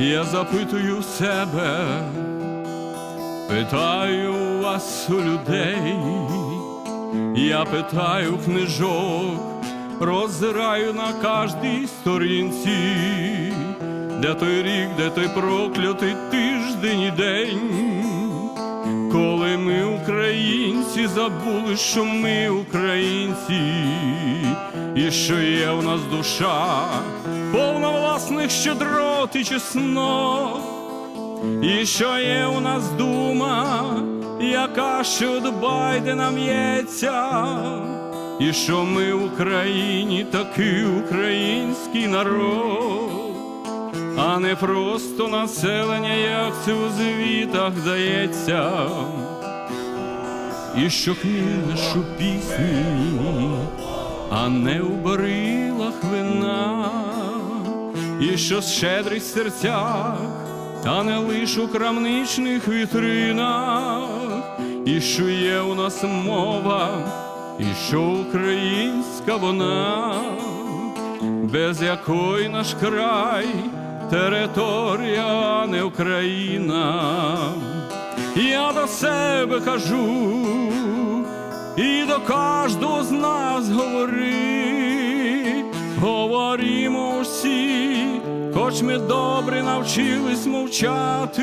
Я запитую себе, питаю вас у людей, я питаю книжок, роззираю на кожній сторінці, де той рік, де той проклятий тиждень і день, коли ми, українці, забули, що ми українці, і що є в нас душа, повна власних щедрот і чеснот. І що є у нас дума, яка що щодо Байдена м'ється, і що ми в Україні такий український народ, а не просто населення, як це у звітах дається, і що кмінеш у пісні, а не у барилах вина, і що щедрий серцях та не лиш у крамничних вітринах, і що є у нас мова, і що українська вона, без якої наш край територія, не Україна. Я до себе кажу, і до кожного з нас говори, говоримо всі, хоч ми добре навчились мовчати.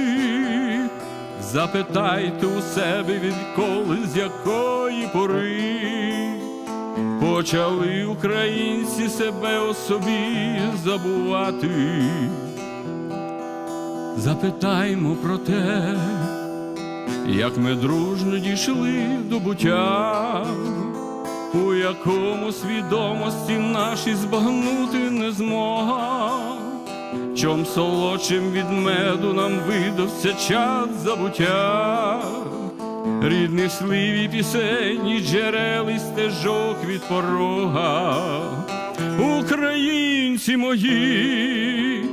Запитайте у себе відколи, з якої пори почали українці себе о собі забувати. Запитаймо про те, як ми дружно дійшли до буття, у якому свідомості наші збагнути не змога, чом солодшим від меду нам видався час забуття, рідних слів і пісень, джерел і стежок від порога, українці мої,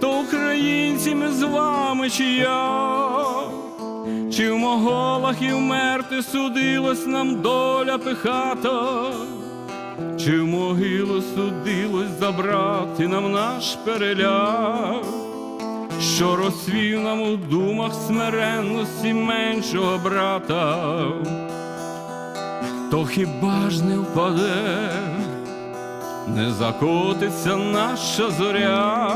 то українці ми з вами чи я. Чи в моголах і вмерти судилась нам доля пихата, чи в могилу судилось забрати нам наш переляк, що розсвів нам у думах смиренності меншого брата, то хіба ж не впаде, не закотиться наша зоря?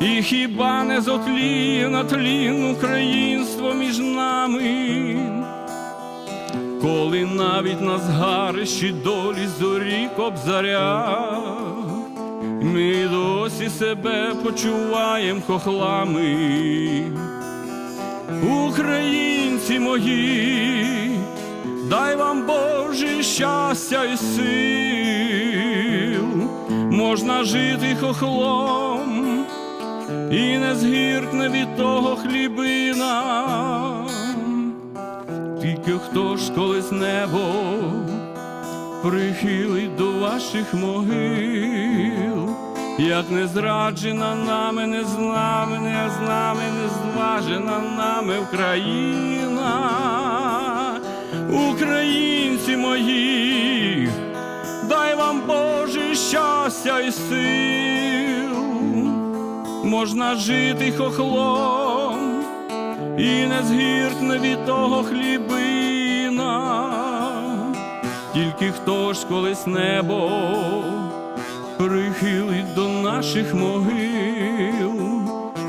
І хіба не зотліє на тлін українство між нами, коли навіть на згарищі долі зорі кобзаря, ми досі себе почуваєм хохлами, українці мої, дай вам Боже щастя і сил, можна жити хохлом і не згіркне від того хлібина, тільки хто ж колись небо прихилить до ваших могил, як не зраджена нами, не з нами, не з нами, не зважена нами Україна, українці мої, дай вам Боже щастя і сил. Можна жити хохлом і не згіртне від того хлібина, тільки хто ж колись небо прихилить до наших могил,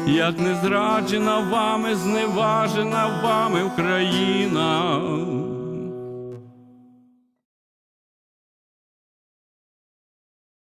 як не зраджена вами, зневажена вами Україна.